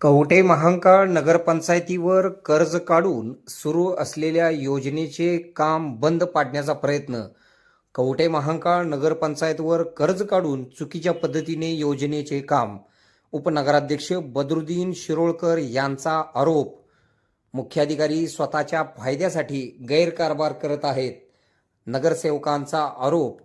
कवठे महांकाळ नगरपंचायतीवर कर्ज काढून सुरू असलेल्या योजनेचे काम बंद पाडण्याचा प्रयत्न. कवठे महांकाळ नगरपंचायतवर कर्ज काढून चुकीच्या पद्धतीने योजनेचे काम. उपनगराध्यक्ष बदरुद्दीन शिरोळकर यांचा आरोप. मुख्याधिकारी स्वतःच्या फायद्यासाठी गैरकारभार करत आहेत. नगरसेवकांचा आरोप.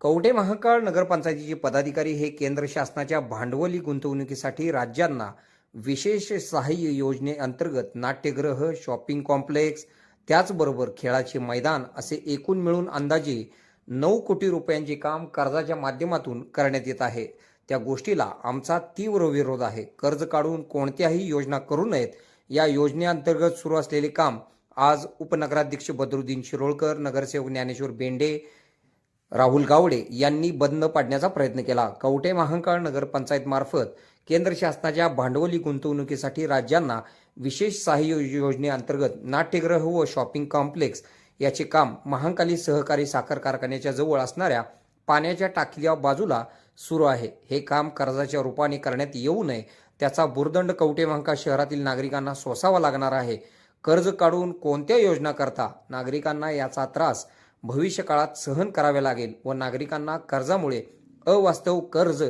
कवठे महाकाळ नगरपंचायतीचे पदाधिकारी हे केंद्र शासनाच्या भांडवली गुंतवणुकीसाठी राज्यांना विशेष सहाय्य योजनेअंतर्गत नाट्यगृह शॉपिंग कॉम्प्लेक्स त्याचबरोबर खेळाचे मैदान असे एकूण मिळून अंदाजे नऊ कोटी रुपयांचे काम कर्जाच्या माध्यमातून करण्यात येत आहे. त्या गोष्टीला आमचा तीव्र विरोध आहे. कर्ज काढून कोणत्याही योजना करू नयेत. या योजनेअंतर्गत सुरू असलेले काम आज उपनगराध्यक्ष बदरुद्दीन शिरोळकर नगरसेवक ज्ञानेश्वर बेंडे राहुल गावडे यांनी बंद पाडण्याचा प्रयत्न केला. कवटे महांकाळ नगरपंचायत मार्फत केंद्र शासनाच्या भांडवली गुंतवणुकीसाठी राज्यांना विशेष सहाय्य योजनेअंतर्गत नाट्यगृह व शॉपिंग कॉम्प्लेक्स याचे काम महांकाली सहकारी साखर कारखान्याच्या जवळ असणाऱ्या पाण्याच्या टाकीच्या बाजूला सुरू आहे. हे काम कर्जाच्या रूपाने करण्यात येऊ नये त्याचा बुरदंड कवटे महांकाळ शहरातील नागरिकांना सोसावा लागणार आहे. कर्ज काढून कोणत्या योजना करता? नागरिकांना याचा त्रास भविष्य काळात सहन करावे लागेल व नागरिकांना कर्जामुळे अवास्तव कर्ज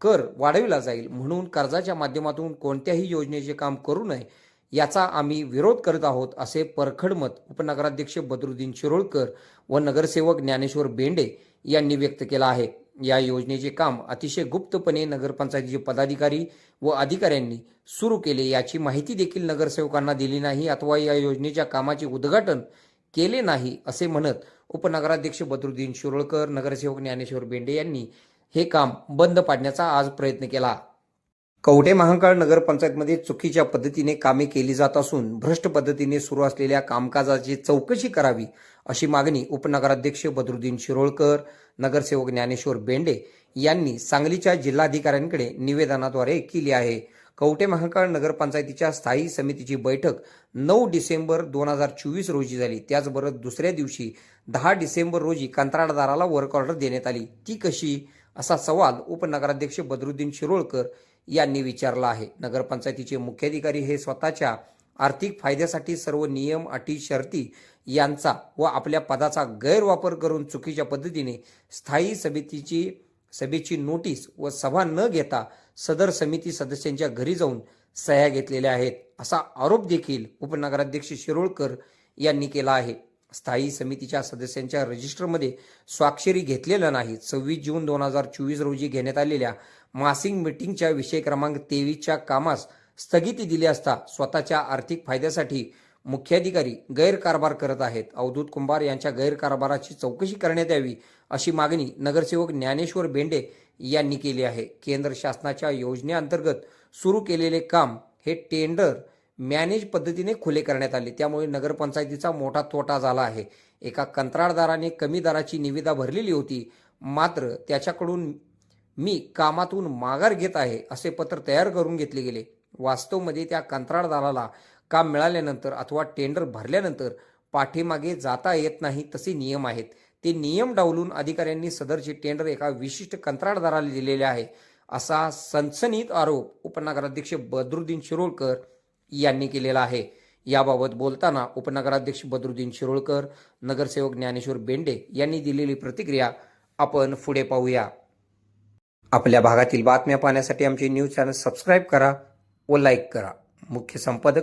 कर वाढविला जाईल म्हणून कर्जाच्या माध्यमातून कोणत्याही योजनेचे काम करू नये याचा आम्ही विरोध करत आहोत असे परखड मत उपनगराध्यक्ष बदरुद्दीन शिरोळकर व नगरसेवक ज्ञानेश्वर बेंडे यांनी व्यक्त केलं आहे. या योजनेचे काम अतिशय गुप्तपणे नगरपंचायतीचे पदाधिकारी व अधिकाऱ्यांनी सुरू केले. याची माहिती देखील नगरसेवकांना दिली नाही. अथवा या योजनेच्या कामाचे उद्घाटन केले नाही असे म्हणत उपनगराध्यक्ष बद्रुद्दीन शिरोळकर नगरसेवक ज्ञानेश्वर बेंडे यांनी हे काम बंद पाडण्याचा आज प्रयत्न केला. कवठे महांकाळ नगरपंचायतमध्ये चुकीच्या पद्धतीने कामे केली जात असून भ्रष्ट पद्धतीने सुरू असलेल्या कामकाजाची चौकशी करावी अशी मागणी उपनगराध्यक्ष बद्रुद्दीन शिरोळकर नगरसेवक ज्ञानेश्वर बेंडे यांनी सांगलीच्या जिल्हाधिकाऱ्यांकडे निवेदनाद्वारे केली आहे. कवठे महाकाळ नगरपंचायतीच्या स्थायी समितीची बैठक नऊ डिसेंबर दोन हजार चोवीस रोजी झाली. त्याचबरोबर दुसऱ्या दिवशी दहा डिसेंबर रोजी कंत्राटदाराला वर्क ऑर्डर देण्यात आली. ती कशी? असा सवाल उपनगराध्यक्ष बदरुद्दीन शिरोळकर यांनी विचारला आहे. नगरपंचायतीचे मुख्याधिकारी हे स्वतःच्या आर्थिक फायद्यासाठी सर्व नियम अटी शर्ती यांचा व आपल्या पदाचा गैरवापर करून चुकीच्या पद्धतीने स्थायी समितीची सभेची नोटीस व सभा न घेता सदर समिती सदस्यांच्या घरी जाऊन सह्या घेतलेल्या आहेत असा आरोप देखील उपनगराध्यक्ष शिरोळकर यांनी केला आहे. स्थायी समितीच्या सदस्यांच्या रजिस्टरमध्ये स्वाक्षरी घेतलेल्या नाही सव्वीस जून दोन हजार चोवीस रोजी घेण्यात आलेल्या मासिंग मिटिंगच्या विषय क्रमांक तेवीसच्या कामास स्थगिती दिली असता स्वतःच्या आर्थिक फायद्यासाठी मुख्याधिकारी गैरकारभार करत आहेत. अवधूत कुंभार यांच्या गैरकारभाराची चौकशी करण्यात यावी अशी मागणी नगरसेवक ज्ञानेश्वर बेंडे यांनी केली आहे. केंद्र शासनाच्या योजनेअंतर्गत सुरू केलेले काम हे टेंडर मॅनेज पद्धतीने खुले करण्यात आले. त्यामुळे नगरपंचायतीचा मोठा तोटा झाला आहे. एका कंत्राटदाराने कमी दराची निविदा भरलेली होती. मात्र त्याच्याकडून मी कामातून माघार घेत आहे असे पत्र तयार करून घेतले गेले. वास्तवमध्ये त्या कंत्राटदाराला काम मिळाल्यानंतर अथवा टेंडर भरल्यानंतर पाठीमागे जाता येत नाही तसे नियम आहेत. ते नियम डावलून अधिकाऱ्यांनी सदरचे टेंडर एका विशिष्ट कंत्राटदाराला दिलेले आहे असा सनसनीत आरोप उपनगराध्यक्ष बदरुद्दीन शिरोळकर यांनी केलेला आहे. याबाबत बोलताना उपनगराध्यक्ष बदरुद्दीन शिरोळकर नगरसेवक ज्ञानेश्वर बेंडे यांनी दिलेली प्रतिक्रिया आपण पुढे पाहूया. आपल्या भागातील बातम्या पाहण्यासाठी आमचे न्यूज चॅनल सबस्क्राईब करा व लाईक करा. मुख्य संपादक